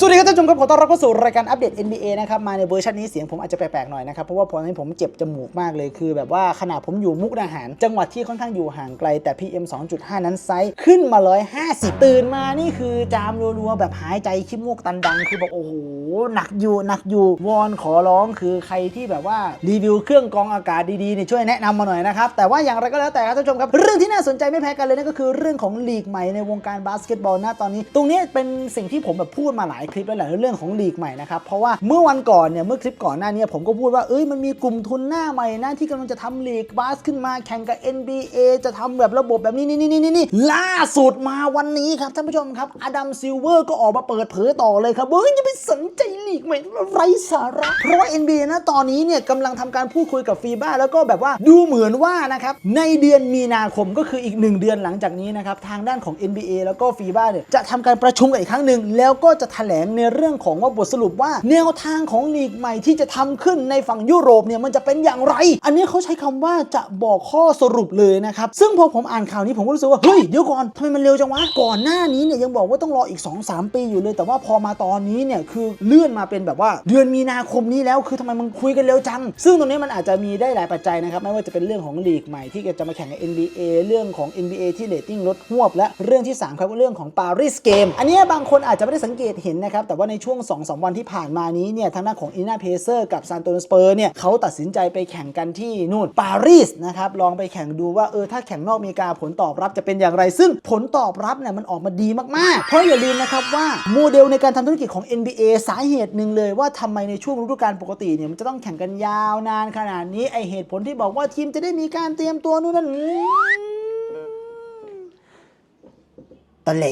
สวัสดีครับท่านผู้ชมครับขอต้อนรับเข้าสู่รายการอัปเดต NBA นะครับมาในเวอร์ชันนี้เสียงผมอาจจะแปลกๆหน่อยนะครับเพราะว่าพอนี้ผมเจ็บจมูกมากเลยคือแบบว่าขนาดผมอยู่มุกดาหาร จังหวัดที่ค่อนข้างอยู่ห่างไกลแต่ PM 2.5 นั้นไซส์ขึ้นมา 150 ตื่นมานี่คือจามรัวๆแบบหายใจขี้มูกตันดังคือแบบโอ้โหหนักอยู่หนักอยู่วอนขอร้องคือใครที่แบบว่ารีวิวเครื่องกรองอากาศดีๆเนี่ยช่วยแนะนำมาหน่อยนะครับแต่ว่าอย่างไรก็แล้วแต่ครับท่านผู้ชมครับเรื่องที่น่าสนใจไม่แพ้กันเลยนั่นก็คือเรื่องของลีกใหม่ในวงการบาสเกตบอลนะตอนนี้ ตรงนี้เป็นสิ่งที่ผมแบบพูดมาหลายคลิปแล้วแหละเรื่องของลีกใหม่นะครับเพราะว่าเมื่อวันก่อนเนี่ยเมื่อคลิปก่อนหน้านี้ผมก็พูดว่าเอ้ยมันมีกลุ่มทุนหน้าใหม่นะที่กำลังจะทำลีกบาสขึ้นมาแข่งกับ NBA จะทำแบบระบบแบบนี้นี่นี่นี่นี่ล่าสุดมาวันนี้ครับท่านผู้ชมครับอดัมซิลเวอร์ก็ออกมาเปิดเผยต่อเลยครับเฮ้ยจะไปสนใจลีกใหม่ไรสาระ เพราะว่า NBA นะตอนนี้เนี่ยกำลังทำการพูดคุยกับฟีบ้าแล้วก็แบบว่าดูเหมือนว่านะครับในเดือนมีนาคมก็คืออีก 1 เดือนหลังจากนี้นะครับทางด้านของ NBA แล้วก็ฟีบ้าเนี่ยจะทำการประชุมกันอีกครั้งหนึ่งแล้วก็จะแถลงในเรื่องของว่าบทสรุปว่า แนวทางของลีกใหม่ที่จะทำขึ้นในฝั่งยุโรปเนี่ยมันจะเป็นอย่างไร อันนี้เขาใช้คำว่าจะบอกข้อสรุปเลยนะครับซึ่งพอผมอ่านข่าวนี้ผมก็รู้สึกว่าเฮ้ยเดี๋ยวก่อนทำไมมันเร็วจังวะก่อนหน้านี้เนี่ยยังบอกว่าต้องรออีก 2-3 ปีอยู่เลย แต่ว่าพอมาตอนนี้เนี่ยคือเลื่อนมาเป็นแบบว่า เดือนมีนาคมนี้แล้วคือทำไมมันคุยกันเร็วจัง ซึ่งตรงนี้มันอาจจะมีได้หลายปัจจัยนะครับไม่ว่าจะเป็นเรื่องของลีกใหม่ที่จะมาแข่งกับ NBA เรื่องของ NBA ที่เรตติ้งลดหวบและเรื่องที่สามครับเรื่องของปารีสเกมอันนี้บางคนอาจจะไม่ได้สังเกตเห็นนะครับ แต่ว่าในช่วง2-3วันที่ผ่านมานี้เนี่ยทางด้านของอินนาเพเซอร์กับซานโตสเปอร์เนี่ยเขาตัดสินใจไปแข่งกันที่นู่นปารีสนะครับลองไปแข่งดูว่าเออถ้าแข่งนอกอเมริกาผลตอบรับจะเป็นอย่างไร ซึ่งผลตอบรับเนี่ยมันออกมาดีมากๆ เพราะอย่าลืมนะครับว่าโมเดลในการทำธุรกิจของ NBA สาเหตุหนึ่งเลยว่าทำไมในช่วงฤดูกาลปกติเนี่ยมันจะต้องแข่งกันยาวนานขนาดนี้ไอเหตุผลที่บอกว่าทีมจะได้มีการเตรียมตัวนู่นนั่นอืม ตะแหล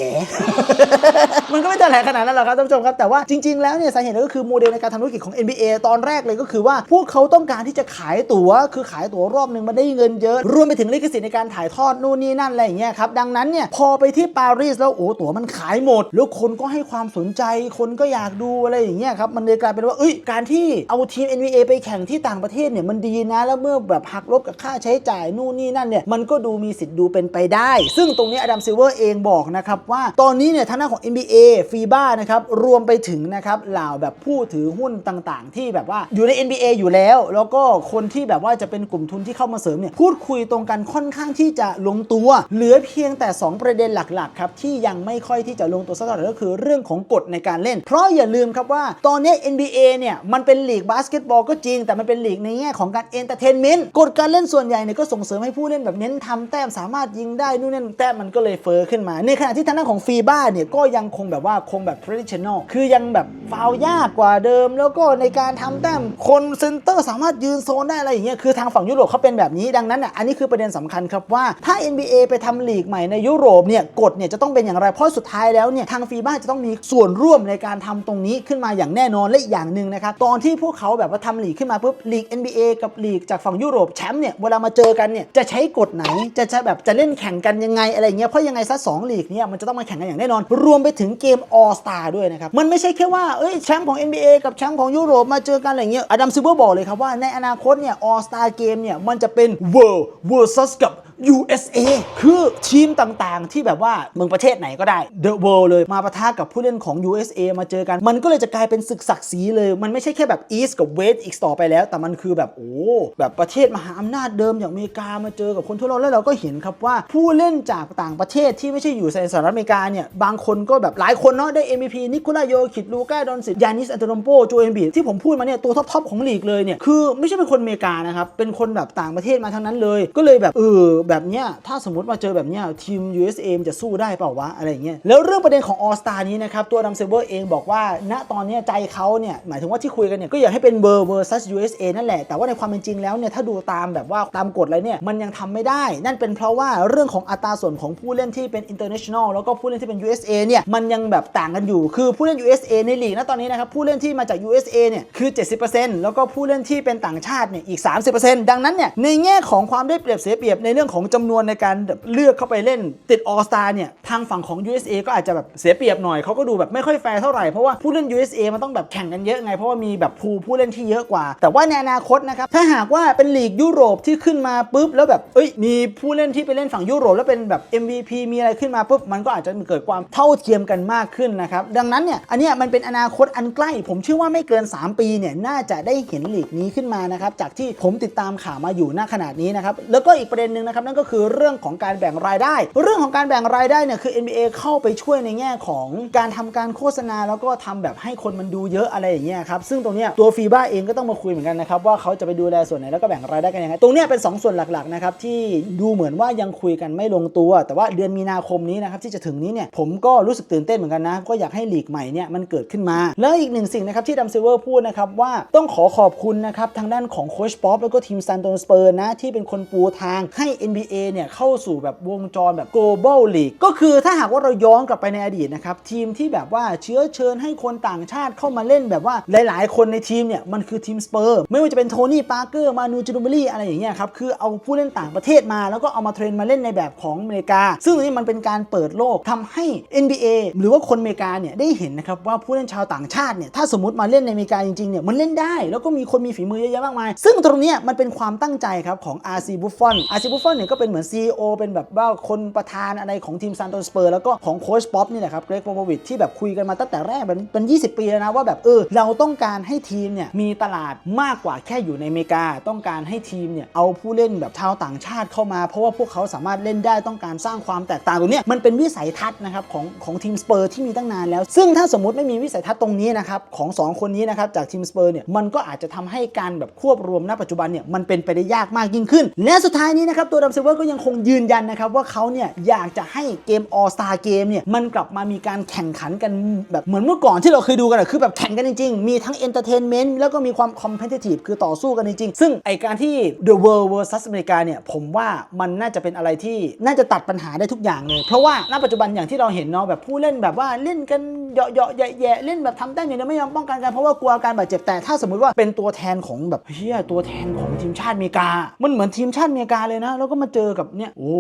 มันก็ไม่ตะแหลขนาดนั้นหรอกครับท่านผู้ชมครับ แต่ว่าจริง ๆ แล้วเนี่ยสาเหตุก็คือโมเดลในการทำธุรกิจของ NBA ตอนแรกเลยก็คือว่าพวกเขาต้องการที่จะขายตั๋ว คือขายตั๋วรอบหนึ่งมันได้เงินเยอะ รวมไปถึงลิขสิทธิ์ในการถ่ายทอดนู่นนี่นั่นอะไรอย่างเงี้ยครับ ดังนั้นเนี่ยพอไปที่ปารีสแล้วโอ้ตั๋วมันขายหมด แล้วคนก็ให้ความสนใจ คนก็อยากดูอะไรอย่างเงี้ยครับ มันเลยกลายเป็นว่า เอ้ย การที่เอาทีม NBA ไปแข่งที่ต่างประเทศเนี่ยมันดีนะ แล้วเมื่อแบบหักลบกับค่าใช้จ่ายนู่นนี่นั่นเนี่ย มันก็ดูมีสิทธิ์ดูเป็นไปได้ ซึ่งตรงนี้อดัมซิลเวอร์เองบอกนะครับว่าตอนนี้เนี่ยทางด้านของ NBA ฟีบ้านะครับรวมไปถึงนะครับเหล่าแบบผู้ถือหุ้นต่างๆ ที่แบบว่าอยู่ใน NBA อยู่แล้ว แล้วก็คนที่แบบว่าจะเป็นกลุ่มทุนที่เข้ามาเสริมเนี่ยพูดคุยตรงกันค่อนข้างที่จะลงตัว เหลือเพียงแต่ 2 ประเด็นหลักๆครับที่ยังไม่ค่อยที่จะลงตัวสักเท่าไหร่ก็คือเรื่องของกฎในการเล่น เพราะอย่าลืมครับว่าตอนนี้ NBA เนี่ยมันเป็นลีกบาสเกตบอลก็จริง แต่มันเป็นลีกในแง่ของการเอนเตอร์เทนเมนต์กฎการเล่นส่วนใหญ่เนี่ยก็ส่งเสริมให้ผู้เล่นแบบเน้นทำแต้มสามารถยิงได้นู่นนั่นแต้มมันก็เลยเฟอร์ขึ้นมาในขณะที่ทางด้านของฟีบ้าเนี่ยก็ยังคงแบบว่าคงแบบ traditional คือยังแบบฟาวยากกว่าเดิม แล้วก็ในการทำแต้มคนเซนเตอร์สามารถยืนโซนได้อะไรอย่างเงี้ยคือทางฝั่งยุโรปเขาเป็นแบบนี้ดังนั้นอะอันนี้คือประเด็นสำคัญครับว่าถ้า NBA ไปทำลีกใหม่ในยุโรปเนี่ยกฎเนี่ยจะต้องเป็นอย่างไรเพราะสุดท้ายแล้วเนี่ยทางฟีบ้าจะต้องมีส่วนร่วมในการทำตรงนี้ขึ้นมาอย่างแน่นอนและอย่างหนึ่งนะครับตอนที่พวกเขาแบบว่าทำลีกขึ้นมาปุ๊บลีก NBA กับลีกจากฝั่งยุโรปแชมป์เนี่ยเวลามาเจอกันเนี่ยจะใช้กฎไหนจะจะแบบจะเล่นแข่งกันยังไงอะไรเงี้ยเพราะยังไงซะสองลีกเนี่ยมันจะต้องมาแข่งกันอย่างแน่นอน รวมไปถึงเกม All Star ด้วยนะครับ มันไม่ใช่แค่ว่าเอ้ยแชมป์ของ NBA กับแชมป์ของยุโรปมาเจอกันอะไรเงี้ยอดัมซิเวอร์บอกเลยครับว่าในอนาคตเนี่ย All Star เกมเนี่ยมันจะเป็น World versus กับ USA คือทีมต่างๆ ที่แบบว่าเมืองประเทศไหนก็ได้ The World เลยมาประทะกับผู้เล่นของ USA มาเจอกัน มันก็เลยจะกลายเป็นศึกศักดิ์ศรีเลย มันไม่ใช่แค่แบบ East กับ West อีกต่อไปแล้ว แต่มันคือแบบโอ้แบบประเทศมหาอำนาจเดิมอย่างอเมริกามาเจอกับคนทั่วโลกแล้วเราก็เห็นครับว่าผู้เล่นจากต่างประเทศที่ไม่ใช่อยู่ในสหรัฐอเมริกาเนี่ยบางคนก็แบบหลายคนเนาะได้ MVP นิโคลาโยคิดลูก้าดอนซิตยานิสอันโตนโปโจเอมบีที่ผมพูดมาเนี่ยตัวท็อปๆของลีกเลยเนี่ยคือไม่ใช่เป็นคนอเมริกานะครับเป็นคนแบบต่างประเทศมาทั้งนั้นเลย ก็เลยแบบเออแบบเนี้ยถ้าสมมติมาเจอแบบเนี้ยทีม USA จะสู้ได้เปล่าวะอะไรเงี้ยแล้วเรื่องประเด็นของ All Star นี้นะครับตัวดัมเซเวอร์เองบอกว่า ณตอนเนี้ยใจเขาเนี่ยหมายถึงว่าที่คุยกันเนี่ยก็อยากให้เป็น World versus USA นั่นแหละแต่ว่าในความเป็นจริงแล้วเนี่ยถ้าดูตามแบบว่าตามกฎอะไรเนี่ยมันยังทำไม่ได้ นั่นเป็นเพราะว่าเรื่องของอัตราส่วนของผู้เล่นที่เป็น international แล้วก็ผู้เล่นที่เป็น USA เนี่ยมันยังแบบต่างกันอยู่ คือผู้เล่น USA ในลีกณตอนนี้นะครับผู้เล่นที่มาจาก USA เนี่ยคือ 70%แล้วก็ผู้เล่นที่เป็นต่างชาติเนี่ยอีก 30%ดังนั้นเนี่ยในแง่ของความได้เปรียบเสียเปรียบในเรื่องของของจำนวนในการเลือกเข้าไปเล่นติดออสตาเนี่ยทางฝั่งของ USA ก็อาจจะแบบเสียเปรียบหน่อยเขาก็ดูแบบไม่ค่อยแฟร์เท่าไหร่เพราะว่าผู้เล่น USA มันต้องแบบแข่งกันเยอะไงเพราะว่ามีแบบภูผู้เล่นที่เยอะกว่า แต่ว่าในอนาคตนะครับถ้าหากว่าเป็นลีกยุโรปที่ขึ้นมาปุ๊บแล้วแบบเอ้ยมีผู้เล่นที่ไปเล่นฝั่งยุโรปแล้วเป็นแบบ MVP มีอะไรขึ้นมาปุ๊บมันก็อาจจะเกิดความเท่าเทียมกันมากขึ้นนะครับ ดังนั้นเนี่ย อันนี้มันเป็นอนาคตอันใกล้ ผมเชื่อว่าไม่เกิน 3 ปีเนี่ย น่าจะได้เห็นลีกนี้ขึ้นมานะครับ จากที่ผมติดตามข่าวมาอยู่ณขนาดนี้นะครับ แล้วก็อีกประเด็นหนึ่งนะครับ นั่นก็คือเรื่องของการแบ่งรายได้ เรื่องของการแบ่งรายได้เนี่ย คือ NBA เข้าไปช่วยในแง่ของการทำการโฆษณา แล้วก็ทำแบบให้คนมันดูเยอะอะไรอย่างเงี้ยครับ ซึ่งตรงเนี้ยตัวฟีบ้าเองก็ต้องมาคุยเหมือนกันนะครับว่าเขาจะไปดูแลส่วนไหนแล้วก็แบ่งรายได้กันยังไง ตรงเนี้ยเป็น 2 ส่วนหลักๆนะครับที่ดูเหมือนว่ายังคุยกันไม่ลงตัว แต่ว่าเดือนมีนาคมนี้นะครับที่จะถึงนี้เนี่ยผมก็รู้สึกตื่นเต้นเหมือนกันนะ ก็อยากให้ลีกใหม่เนี่ยมันเกิดขึ้นมา แล้วอีกหนึ่งสิ่งนะครับที่ดัมซิเวอร์พูดนะครับว่าต้องขอขอบคุณนะครับทางด้านของโคชป๊อปแล้วก็ทีมซันโตนสเปอร์นะที่เป็นคนปูทางให้ NBA เนี่ยเข้าสู่แบบวงจรแบบ global league ก็คือถ้าหากว่าเราย้อนกลับไปในอดีตนะครับทีมที่แบบว่าเชื้อเชิญให้คนต่างชาติเข้ามาเล่นแบบว่าหลาย ๆ คนในทีมเนี่ยมันคือทีมสเปอร์ไม่ว่าจะเป็นโทนี่ปาร์เกอร์มานูจิโนเบรี่อะไรอย่างเงี้ยครับคือเอาผู้เล่นต่างประเทศมา แล้วก็เอามาเทรนมาเล่นในแบบของอเมริกา ซึ่งนี้มันเป็นการเปิดโลกทำให้ NBA หรือว่าคนอเมริกาเนี่ยได้เห็นนะครับว่าผู้เล่นชาวต่างชาติเนี่ยถ้าสมมติมาเล่นในอเมริกาจริงๆเนี่ยมันเล่นได้ แล้วก็มีคนมีฝีมือเยอะแยะมากมาย ซึ่งตรงนี้มันเป็นความตั้งใจครับของ RC Buffon RC Buffon เนี่ยก็เป็นเหมือน CEO เป็นแบบว่าคนประธานอะไรของทีมซานโตสเปอร์แล้วก็ของโค้ชป๊อปนี่แหละครับเกรกโปโปวิชที่แบบคุยกันมาตั้งแต่แรกเป็นเป็น 20 ปีแล้วนะว่าแบบเออเราต้องการให้ทีมเนี่ยมีตลาดมากกว่าแค่อยู่ในอเมริกา ต้องการให้ทีมเนี่ยเอาผู้เล่นแบบชาวต่างชาติเข้ามา เพราะว่าพวกเขาสามารถเล่นได้ต้องการสร้างความแตกต่างตรงนี้มันเป็นวิสัยทัศน์นะครับของของทีมสเปอร์ที่มีตั้งนานแล้ว ซึ่งถ้าสมมติไม่มีวิสัยทัศน์ตรงนี้นะครับของสองคนนี้นะครับจากทีมสเปอร์เนี่ยมันก็อาจจะทำให้การแบบควบรวมณปัจจุบันเนี่ยมันเป็นไปได้ยากมากยิ่งขึ้น และสุดท้ายนี้นะครับตัวดัมเซเวอร์ก็ยังคงยืนยันนะครับว่าเขาเนี่ยอยากจะให้เกม All Star เกมเนี่ยมันกลับมามีการแข่งขันกันแบบเหมือนเมื่อก่อนที่เราเคยดูกันอะคือแบบแข่งกันจริงๆ มีทั้งเอนเตอร์เทนเมนต์แล้วก็มีความคอมเพ t ทีฟคือต่อสู้กันจริงๆ ซึ่งไอการที่ The World vs อเมริกาเนี่ยผมว่ามันน่าจะเป็นอะไรที่น่าจะตัดปัญหาได้ทุกอย่างเลย เพราะว่าณปัจจุบันอย่างที่เราเห็นเนาะแบบผู้เล่นแบบว่าเล่นกันเหยาะๆแย่ๆเล่นแบบทำแต้มอย่างเดียวไม่ยอมป้องกันกันเพราะว่ากลัวการบาดเจ็บแต่ถ้าสมมติว่าเป็นตัวแทนของแบบเฮียตัวแทนของทีมชาติอเมริกา มันเหมือนทีมชาติอเมริกาเลยนะ แล้วก็มาเจอกับเนี่ยโอ้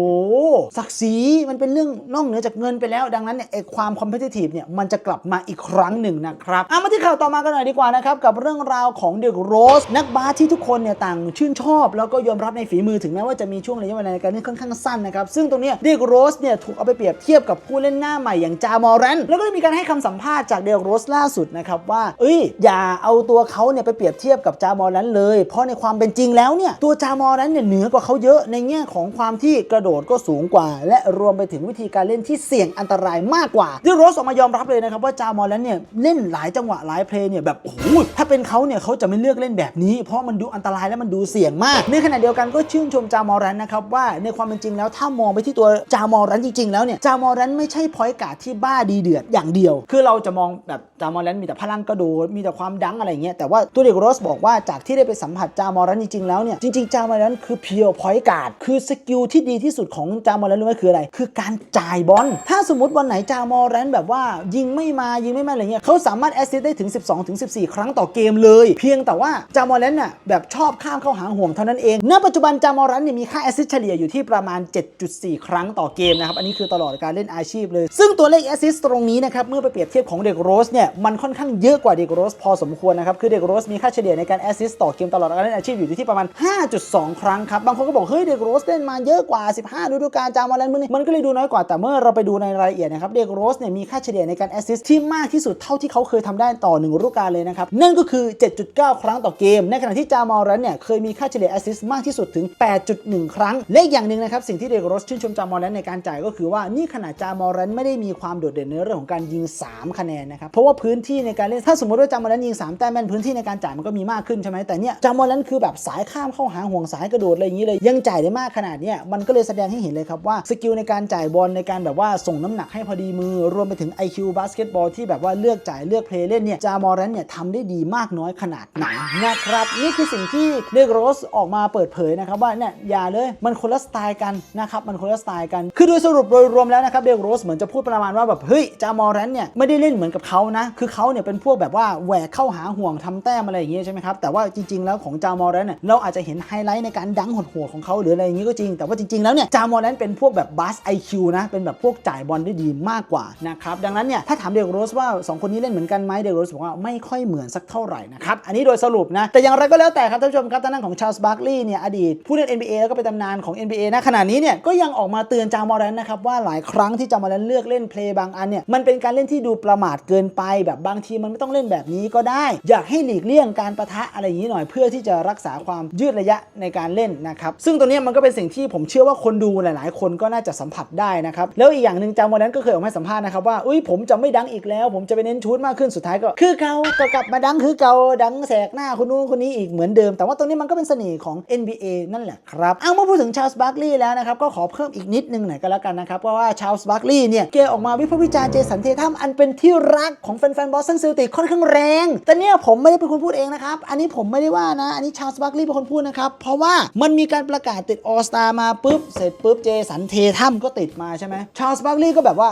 ศักดิ์ศรีมันเป็นเรื่องนอกเหนือจากเงินไปแล้ว ดังนั้นเนี่ยไอความคอมเพ t ทีฟเนี่ยมันจะกลับมาอีกครั้งหนึ่งนะครับเอามาที่ข่าวต่อมากันหน่อยดีกว่านะครับกับเรื่องราวของเดกโรสนักบาสที่ทุกคนเนี่ยต่างชื่นชอบ แล้วก็ยอมรับในฝีมือถึงแม้ว่าจะมีช่วงระยะเวลาในการเล่นค่อนข้างสั้นนะครับซึ่งตรงนี้เดกโรสเนี่ยถูกเอาไปเปรียบเทียบกับผู้เล่นหน้าใหม่อย่างจามอรันแล้วก็มีการให้คำสัมภาษณ์จากเดกโรสล่าสุดนะครับว่า เอ้ย อย่าเอาตัวเขาเนี่ยไปเปรียบเทียบกับจามอรันเลย เพราะในความเป็นจริงแล้วเนี่ยตัวจามอรันเนี่ยเหนือกว่าเขาเยอะในแง่ของความที่กระโดดก็สูงกว่า และรวมไปถึงวิธีการเล่นที่เสี่ยงอันตรายมากกว่าเดกโรสออกมายอมรับเลยนะครับว่าจามอรันเนี่ยเล่นหลายจังหวะหลายเพลย์เนี่ยแบบโอ้โหถ้าเป็นเขาเนี่ยเขาจะไม่เลือกเล่นแบบนี้ เพราะมันดูอันตรายและมันดูเสี่ยงมาก ในขณะเดียวกันก็ชื่นชมจามอรันนะครับว่าในความเป็นจริงแล้วถ้ามองไปที่ตัวจามอรันจริง ๆ แล้วเนี่ยจามอรันไม่ใช่พอยต์การ์ดที่บ้าดีเดือดอย่างเดียว คือเราจะมองแบบจามอรันมีแต่พลังกระโดดมีแต่ความดังอะไรเงี้ยแต่ว่าตัวเด็กโรสบอกว่าจากที่ได้ไปสัมผัสจามอรันจริงๆแล้วเนี่ยจริงๆจามอรันคือเพียวพอยต์การ์ดคือสกิลที่ดีที่สุดของจามอรันรู้ไหมคืออะไร คือการจ่ายบอลถ้าสมมติวันไหนจามอรันแบบว่ายิงไม่มายิงไม่มาอะไรเงี้ยเขาสามารถแอสซิสได้ถึง 12ถึง14 ครั้งต่อเกมเลย เพียงแต่ว่าจามอรันน่ะแบบชอบข้ามเข้าหาห่วงเท่านั้นเองณปัจจุบันจามอรันเนี่ยมีค่าแอสซิสเฉลี่ยอยู่ที่ประมาณ 7.4 ครั้งต่อเกมนะครับอันนี้คือตลอดการเล่นอาชีพเลย ซึ่งตัวเลขแอสซิสตรงนี้นะครับ เมื่อไปเปรียบเทียบของเด็กโรสเนี่ย มันค่อนข้างเยอะกว่าเด็กโรสพอสมควรนะครับ คือเด็กโรสมีค่าเฉลี่ยในการแอสซิสต่อเกมตลอดการเล่นอาชีพอยู่ที่ประมาณ 5.2 ครั้งครับ บางคนก็บอกเฮ้ยเด็กโรสเล่นมาเยอะกว่า 15 ฤดูกาลจามอรันมึงมันก็เลยดูน้อยกว่าแต่เมื่อเราไปดูในรายละเอียดนะครับเด็กโรสเนี่ยมีค่าเฉลี่ยในการแอสซิสที่มากที่สุดเท่าที่เขาเคยทำได้ต่อหนึ่งฤดูกาลเลยนะครับนั่นก็คือ 7.9 ครั้งต่อเกม ในขณะที่จามอรันเนี่ยเคยมีค่าเฉลี่ยแอสซิสมากที่สุดถึง 8.1 ครั้งและอย่างหนึ่งนะครับสิ่งที่เดกโรสชื่นชมจามอรันในการจ่ายก็คือว่านี่ขนาดจามอรันไม่ได้มีความโดดเด่นในเรื่องของการยิง 3 คะแนนนะครับ เพราะว่าพื้นที่ในการเล่น ถ้าสมมติว่าจามอรันยิง 3 แต้มแม่นพื้นที่ในการจ่ายมันก็มีมากขึ้นใช่ไหมแต่เนี่ยจามอรันคือแบบสายข้ามเข้าหาห่วงสายกระโดดอะไรอย่างนี้เลย ยังจ่ายได้มากขนาดเนี้ยมันก็เลยแสดงให้เห็นเลยครับว่าสกิลในการจ่ายบอลในการแบบว่าส่งน้ำหนักให้พอดีมือ รวมไปถึง IQ บาสเกตบอลที่แบบว่าเลือกจ่ายเลือกเพลย์เล่นเนี่ยจามอรันเนี่ยทำได้ดีมากน้อยขนาดไหนนะครับนี่คือสิ่งที่เดกโรสออกมาเปิดเผยนะครับว่าเนี่ยอย่าเลยมันคนละสไตล์กันนะครับมันคนละสไตล์กันคือโดยสรุปโดยรวมแล้วนะครับเดกโรสเหมือนจะพูดประมาณว่าแบบเฮ้ยจามอรันเนี่ยไม่ได้เล่นเหมือนกับเขานะ คือเขาเนี่ยเป็นพวกแบบว่าแหวกเข้าหาห่วงทำแต้มอะไรอย่างเงี้ยใช่ไหมครับแต่ว่าจริงๆแล้วของจามอรันเนี่ยเราอาจจะเห็นไฮไลท์ในการดังโหดๆของเขาหรืออะไรอย่างงี้ก็จริง แต่ว่าจริงๆแล้วเนี่ยจามอแลนเป็นพวกแบบบัสไอคิวนะเป็นแบบพวกจ่ายบอลได้ดีมากกว่านะครับดังนั้นเนี่ยถ้าถามเดกโรสว่า 2 คนนี้เล่นเหมือนกันไหมเดกโรสบอกว่าไม่ค่อยเหมือนสักเท่าไหร่นะครับอันนี้โดยสรุปนะแต่อย่างไรก็แล้วแต่ครับท่านผู้ชมครับทางด้านของชาร์ลส์บาร์กลีย์เนี่ยอดีตผู้เล่น NBA แล้วก็เป็นตำนานของ NBA นะขณะนี้เนี่ยก็ยังออกมาเตือนจามอแลนนะครับว่าหลายครั้งที่จามอแลนเลือกเล่นเพลย์บางอันเนี่ยมันเป็นการเล่นที่ดูประมาทเกินไป แบบบางทีมันไม่ต้องเล่นแบบนี้ก็ได้ อยากให้หลีกเลี่ยงการประทะอะไรอย่างนี้หน่อยเพื่อที่จะรักษาความยืดระยะในการเล่นนะครับซึ่งตัวเนี้มันก็เป็นสิ่งที่ผมเชื่อว่าคนดูหลาย ๆ คนก็น่าจะสัมผัสได้นะครับแล้วอีกอย่างหนึ่งจามอแลนก็เคยออกมาสัมภาษณ์นะครับว่าอุ้ยผมจะไม่ดังอีกแล้ว ผมจะไปเน้นชูดมากขึ้นสุดท้ายก็ คือเกาก็กลับมาดังคือเก่าดังแสกหน้าคนนู้นคนนี้อีกเหมือนเดิม แต่ว่าตรงนี้มันก็เป็นเสน่ห์ของ NBA นั่นแหละครับเอาเมื่อพูดถึงชาลส์บาร์กลีย์แล้วนะครับก็ขอเพิ่มอีกนิดนึงหน่อยก็แล้วกันนะครับเพราะว่าชาร์ลส์บาร์คลี่เนี่ยแกออกมาวิพากษ์วิจารณ์เจสันเททัมอันเป็นที่รักของแฟนๆบอสตันเซลติกค่อนข้างแรง แต่เนี่ยผมไม่ได้เป็นคนพูดเองนะครับ อันนี้ผมไม่ได้ว่านะ อันนี้ชาร์ลส์บาร์คลี่เป็นคนพูดนะครับ เพราะว่ามันมีการประกาศติดออสตามาปุ๊บ เสร็จปุ๊บเจสันเททัมก็ติดมาใช่ไหมชาร์ลส์บาร์คลี่ก็แบบว่า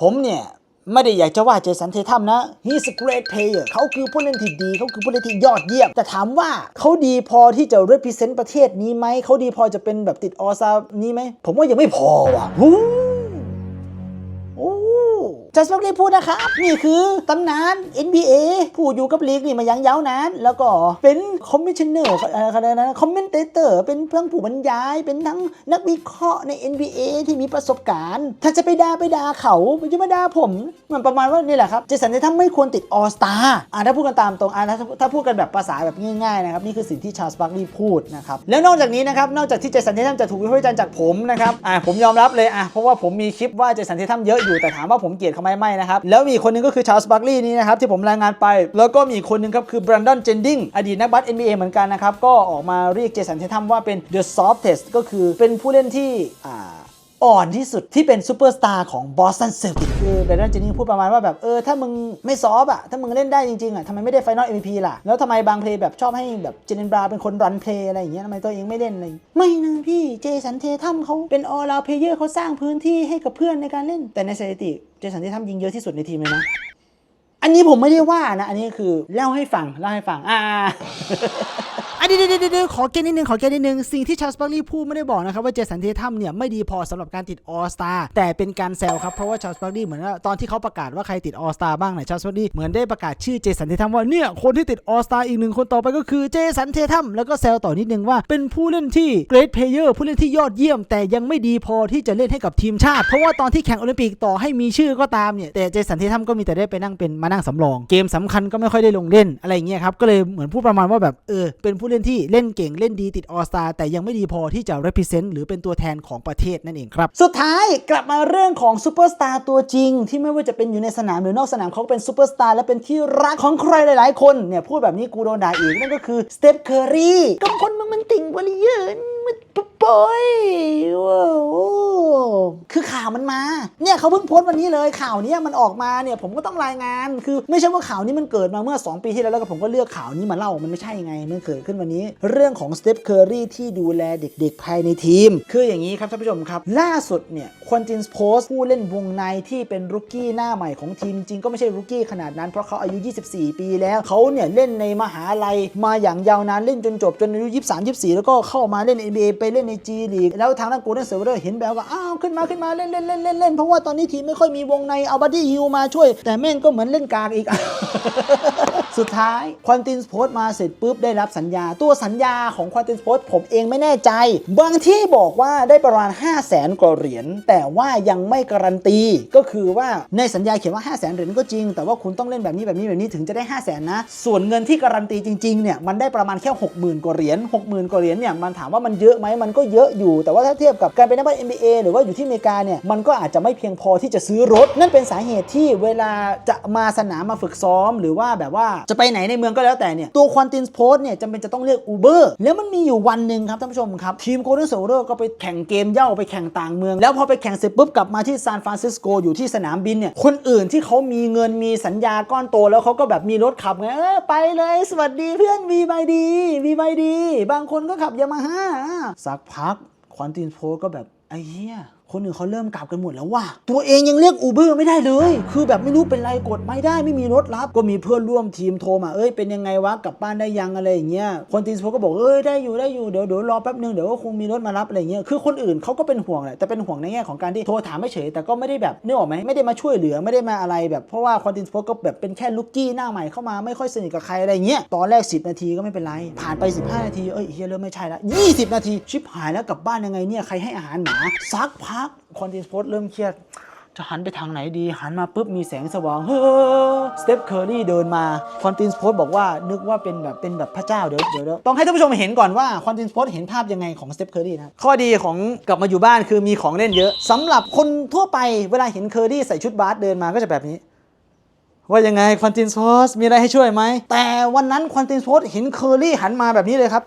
ผมเนี่ย ไม่ได้อยากจะว่าเจสันเททัมนะ he's a great player เขาคือผู้เล่นที่ดี เขาคือผู้เล่นที่ยอดเยี่ยม แต่ถามว่าเขาดีพอที่จะ represent ประเทศนี้ไหม เขาดีพอจะเป็นแบบติดออซานี้ไหม ผมว่ายังไม่พอว่ะ จัสบักลีพูดนะครับ นี่คือตำนาน NBA ผู้อยู่กับลีกนี่มายังยาวนาน แล้วก็เป็นคอมมิชชันเนอร์อะไรนะคอมเมนเตเตอร์เป็นทั้งผู้บรรยาย เป็นทั้งนักวิเคราะห์ใน NBA ที่มีประสบการณ์ ถ้าจะไปด่าไปด่าเขาไม่จะมาด่าผมมันประมาณว่านี่แหละครับเจสันเททัมไม่ควรติดออสตาอ่าถ้าพูดกันตามตรงอ่าถ้าถ้าพูดกันแบบภาษาแบบง่ายๆนะครับนี่คือสิ่งที่ชาร์ลส์บัคลีย์พูดนะครับแล้วนอกจากนี้นะครับนอกจากที่เจสันเททัมจะถูกวิพากษ์วิจารณ์จากผมนะครับอ่าผมยอมรับเลยอะเพราะว่าผมมีคลิปว่าเจสันเททัมเยอะอยู่แต่ถามว่าผมเกลียดเขาไม้ไม่นะครับ แล้วมีคนนึงก็คือชาร์ลส์บัคลีย์นี้นะครับที่ผมรายงานไป แล้วก็มีคนนึงครับคือแบรนดอนเจนดิงอดีตนักบาส NBA เหมือนกันนะครับก็ออกมาเรียกเจสันเททัมว่าเป็น the softest ก็คือเป็นผู้เล่นที่อ่า อ่อนที่สุดที่เป็นซูเปอร์สตาร์ของบอสตันเซลติกคือเบรนดอนเจนนิงพูดประมาณว่าแบบเออถ้ามึงไม่ซอฟอะถ้ามึงเล่นได้จริงๆอะทำไมไม่ได้ไฟนอล MVP ล่ะ แล้วทำไมบางเพลย์แบบชอบให้แบบเจนนบราเป็นคนรันเพลย์อะไรอย่างเงี้ยทำไมตัวเองไม่เล่นอะไรไม่นะพี่เจสันเททัมเขาเป็นออลาเพลเยอร์เขาสร้างพื้นที่ให้กับเพื่อนในการเล่น แต่ในสถิติเจสันเททัมยิงเยอะที่สุดในทีมเลยนะอันนี้ผมไม่ได้ว่านะ อันนี้คือเล่าให้ฟังเล่าให้ฟังอ่า อันนี้เดี๋ยวขอแก้นิดนึงขอแก้นิดนึง สิ่งที่ชาร์ลส์บัคลีย์พูดไม่ได้บอกนะครับว่าเจสันเททัมเนี่ยไม่ดีพอสำหรับการติดออสตาแต่เป็นการแซวครับเพราะว่าชาร์ลส์บัคลีย์เหมือนว่าตอนที่เขาประกาศว่าใครติดออสตาบ้างเนี่ยชาร์ลส์บัคลีย์เหมือนได้ประกาศชื่อเจสันเททัมว่าเนี่ยคนที่ติดออสตาอีกหนึ่งคนต่อไปก็คือเจสันเททัมแล้วก็แซวต่อนิดนึงว่าเป็นผู้เล่นที่เกรดเพลเยอร์ผู้เล่นที่ยอดเยี่ยม แต่ยังไม่ดีพอที่จะเล่นให้กับทีมชาติ เพราะว่าตอนที่แข่งโอลิมปิกต่อให้มีชื่อก็ตามเนี่ยแต่เจสันเททัมก็มีแต่ได้ไปนั่งเป็นมานั่งสำรอง เกมสำคัญก็ไม่ค่อยได้ลงเล่นอะไรเงี้ยครับก็เลยเหมือนพูดประมาณว่าแบบเออเป็นผู้เล่นที่เล่นเก่งเล่นดีติดออสตาแต่ยังไม่ดีพอที่จะ represent หรือเป็นตัวแทนของประเทศนั่นเองครับ สุดท้ายกลับมาเรื่องของซูเปอร์สตาร์ตัวจริง ที่ไม่ว่าจะเป็นอยู่ในสนามหรือนอกสนามเขาก็เป็นซูเปอร์สตาร์และเป็นที่รักของใครหลาย ๆ คนเนี่ยพูดแบบนี้กูโดนด่าอีกนั่นก็คือสเตปเคอรีก็คนมึงมันติ่งบริเยนมัน ปอยว้าวคือข่าวมันมา เนี่ยเขาเพิ่งโพสต์วันนี้เลยข่าวนี้มันออกมาเนี่ยผมก็ต้องรายงาน คือไม่ใช่ว่าข่าวนี้มันเกิดมาเมื่อ 2 ปีที่แล้วแล้วก็ผมก็เลือกข่าวนี้มาเล่ามันไม่ใช่ไงมันเกิดขึ้นวันนี้ เรื่องของสเตปเคอรี่ที่ดูแลเด็กๆ ภายในทีม คืออย่างนี้ครับท่านผู้ชมครับ ล่าสุดเนี่ยควนตินสโพสต์ผู้เล่นวงในที่เป็นรุกกี้หน้าใหม่ของทีมจริงก็ไม่ใช่รุกกี้ขนาดนั้น เพราะเขาอายุ 24 ปีแล้วเขาเนี่ยเล่นในมหาลัยมาอย่างยาวนานเล่นจนจบจนอายุ 23 24 แล้วก็เข้ามาเล่น NBA ไปเล่นในจีลีกแล้วทางด้านกูเด้นเซอร์เวอร์เห็นแบบก็อ้าวขึ้นมาขึ้นมาเล่นเล่นเล่นเล่นเล่นเพราะว่าตอนนี้ทีมไม่ค่อยมีวงในเอาบัดดี้ฮิลมาช่วย แต่แม่งก็เหมือนเล่นกากอีก สุดท้ายควอนตินสโพสมาเสร็จปุ๊บได้รับสัญญา ตัวสัญญาของควอนตินสโพสผมเองไม่แน่ใจ บางที่บอกว่าได้ประมาณ 5 0 0แสนกว่าเหรียญแต่ว่ายังไม่การันตี ก็คือว่าในสัญญาเขียนว่า 5 0 0แสนเหรียญก็จริง แต่ว่าคุณต้องเล่นแบบนี้แบบนี้แบบนี้ถึงจะได้ 5 0 0แสนนะ ส่วนเงินที่การันตีจริงๆเนี่ยมันได้ประมาณแค่ 60,000 กว่าเหรียญ60,000 กว่าเหรียญเนี่ยมันถามว่ามันเยอะไหมมันก็เยอะอยู่ แต่ว่าถ้าเทียบกับการเป็นนักบอล NBA หรือว่าอยู่ที่อเมริกาเนี่ยมันก็อาจจะไม่เพียงพอที่จะซื้อรถ นั่นเป็นสาเหตุที่เวลาจะมาสนามมาฝึกซ้อม หรือว่าแบบว่าจะไปไหนในเมืองก็แล้วแต่เนี่ย ตัวควอนตินสโพสเนี่ยจำเป็นจะต้องเรียกอูเบอร์แล้วมันมีอยู่วันหนึ่งครับท่านผู้ชมครับ ทีมโกลเด้นโซเดอร์ก็ไปแข่งเกมเย่าไปแข่งต่างเมือง แล้วพอไปแข่งเสร็จปุ๊บกลับมาที่ซานฟรานซิสโกอยู่ที่สนามบินเนี่ยคนอื่นที่เขามีเงินมีสัญญาก้อนโต แล้วเขาก็แบบมีรถขับไงเออไปเลยสวัสดีเพื่อนวีไบดีวีไบดีบางคนก็ขับยามาฮ่าสักพักควอนตินสโพสก็แบบไอ้เหี้ย คนอื่นเขาเริ่มกลับกันหมดแล้วว่ะตัวเองยังเรียกอูเบอร์ไม่ได้เลย คือแบบไม่รู้เป็นไรกดไม่ได้ไม่มีรถรับ ก็มีเพื่อนร่วมทีมโทรมาเอ้ยเป็นยังไงวะกลับบ้านได้ยังอะไรอย่างเงี้ยคนทีมสปอร์ก็บอกเอ้ยได้อยู่ได้อยู่เดี๋ยวเดี๋ยวรอแป๊บนึงเดี๋ยวก็คงมีรถมารับอะไรเงี้ยคือคนอื่นเขาก็เป็นห่วงแหละแต่เป็นห่วงในแง่ของการที่โทรถามไม่เฉยแต่ก็ไม่ได้แบบนึกออกไหมไม่ได้มาช่วยเหลือไม่ได้มาอะไรแบบเพราะว่าคอนตินสปอร์ก็แบบเป็นแค่ลูกกี้หน้าใหม่เข้ามาไม่ค่อยสนิทกับใครอะไรเงี้ยตอนแรก 10 นาทีก็ไม่เป็นไร ผ่านไป 15 นาทีเอ้ยเฮียเริ่มไม่ใช่ละ20 นาทีชิบหายแล้วกลับบ้านยังไงเนี่ยใครให้อาหารหมาซักพักคอนตินสปอร์ตเริ่มเครียด จะหันไปทางไหนดี หันมาปุ๊บมีแสงสว่าง เฮ้อสเตปเคอรี่เดินมา คอนตินสโพสบอกว่านึกว่าเป็นแบบเป็นแบบพระเจ้าเดี๋ยวเดี๋ยวเดี๋ยวต้องให้ท่านผู้ชมเห็นก่อนว่าคอนตินสโพสเห็นภาพยังไงของสเตปเคอรี่นะข้อดีของกลับมาอยู่บ้านคือมีของเล่นเยอะสำหรับคนทั่วไปเวลาเห็นเคอรี่ใส่ชุดบาสเดินมาก็จะแบบนี้ว่ายังไงคอนตินสโพสมีอะไรให้ช่วยไหมแต่วันนั้นคอนตินสโพสเห็นเคอรี่หันมาแบบนี้เลยครับ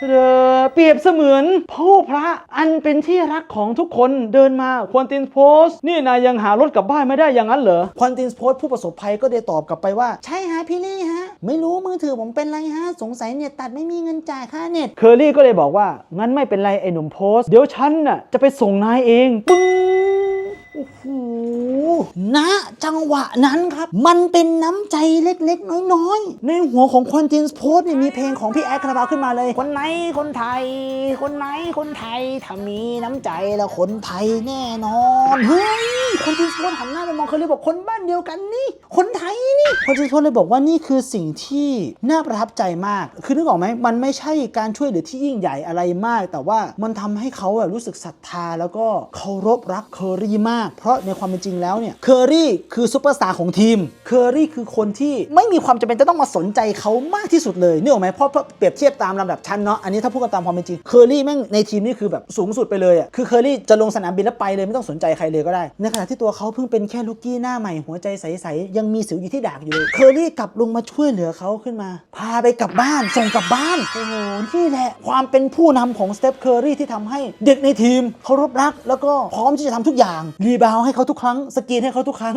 เธอเปรียบเสมือนผู้พระอันเป็นที่รักของทุกคนเดินมาควอนตินโพสนี่นายยังหารถกลับบ้านไม่ได้อย่างนั้นเหรอควอนตินโพสผู้ประสบภัยก็ได้ตอบกลับไปว่า ใช่ฮะพี่ลี่ฮะ ไม่รู้มือถือผมเป็นไรฮะ สงสัยเน็ตตัดไม่มีเงินจ่ายค่าเน็ตเคอรี่ก็เลยบอกว่า งั้นไม่เป็นไรไอ้หนุ่มโพสเดี๋ยวฉันน่ะจะไปส่งนายเองปึ้งโอ้โหณ จังหวะนั้นครับ มันเป็นน้ำใจเล็กๆ น้อยๆ ในหัวของคอนตินสโพสเนี่ยมีเพลงของพี่แอดคาราบาวขึ้นมาเลย คนไหนคนไทย คนไหนคนไทยถ้ามีน้ำใจแล้วคนไทยแน่นอนเฮ้ยคอนตินสโพสหันหน้าไปมองเขาเลยบอกคนบ้านเดียวกันนี่ คนไทยนี่คอนตินสโพสเลยบอกว่านี่คือสิ่งที่น่าประทับใจมาก คือนึกออกไหมมันไม่ใช่การช่วยเหลือที่ยิ่งใหญ่อะไรมาก แต่ว่ามันทำให้เขาอะรู้สึกศรัทธาแล้วก็เคารพรักเคอรี่มาก เพราะในความเป็นจริงแล้วเนี่ยเคอรี่คือซูเปอร์สตาร์ของทีมเคอรี่คือคนที่ไม่มีความจำเป็นจะต้องมาสนใจเขามากที่สุดเลยนึกออไหมเพราะเพราะเปรียบเทียบตามลำดับชั้นเนาะอันนี้ถ้าพูดกันตามความเป็นจริงเคอรี่แม่งในทีมนี่คือแบบสูงสุดไปเลยอะคือเคอรี่จะลงสนามบินแล้วไปเลยไม่ต้องสนใจใครเลยก็ได้ ในขณะที่ตัวเขาเพิ่งเป็นแค่ลูกกี้หน้าใหม่หัวใจใสๆยังมีสิวอยู่ที่ดากอยู่เลยเคอรี่กลับลงมาช่วยเหลือเขาขึ้นมา พาไปกลับบ้านส่งกลับบ้านโอ้โหนี่แหละความเป็นผู้นำของสเตปเคอรี่ที่ทำให้เด็กในทีมเคารพรัก แล้วก็พร้อมที่จะทำทุกอย่างรีบาวให้เขาทุกครั้งสกีนให้เขาทุกครั้ง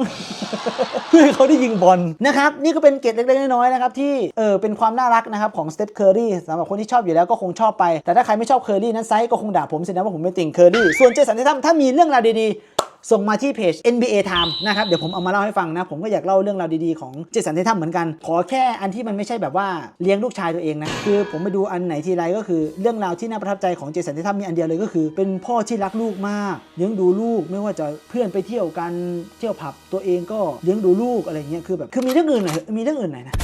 เพื่อเขาได้ยิงบอลนะครับ นี่ก็เป็นเกตเล็กๆน้อยๆนะครับที่เออเป็นความน่ารักนะครับของสเตปเคอร์รี่สำหรับคนที่ชอบอยู่แล้วก็คงชอบไป แต่ถ้าใครไม่ชอบเคอร์รี่นั้นไซส์ก็คงด่าผมสินะว่าผมเป็นติ่งเคอร์รี่ส่วนเจสันที่ทำถ้ามีเรื่องราวดีๆ ส่งมาที่เพจ NBA Time นะครับ เดี๋ยวผมเอามาเล่าให้ฟังนะ ผมก็อยากเล่าเรื่องราวดีๆของเจสันเททัมเหมือนกัน ขอแค่อันที่มันไม่ใช่แบบว่าเลี้ยงลูกชายตัวเองนะ คือผมไปดูอันไหนทีไรก็คือเรื่องราวที่น่าประทับใจของเจสันเททัมมีอันเดียวเลยก็คือ เป็นพ่อที่รักลูกมากเลี้ยงดูลูกไม่ว่าจะเพื่อนไปเที่ยวกันเที่ยวผับตัวเองก็เลี้ยงดูลูกอะไรเงี้ยคือแบบคือมีเรื่องอื่นหน่อยมีเรื่องอื่นหน่อยนะ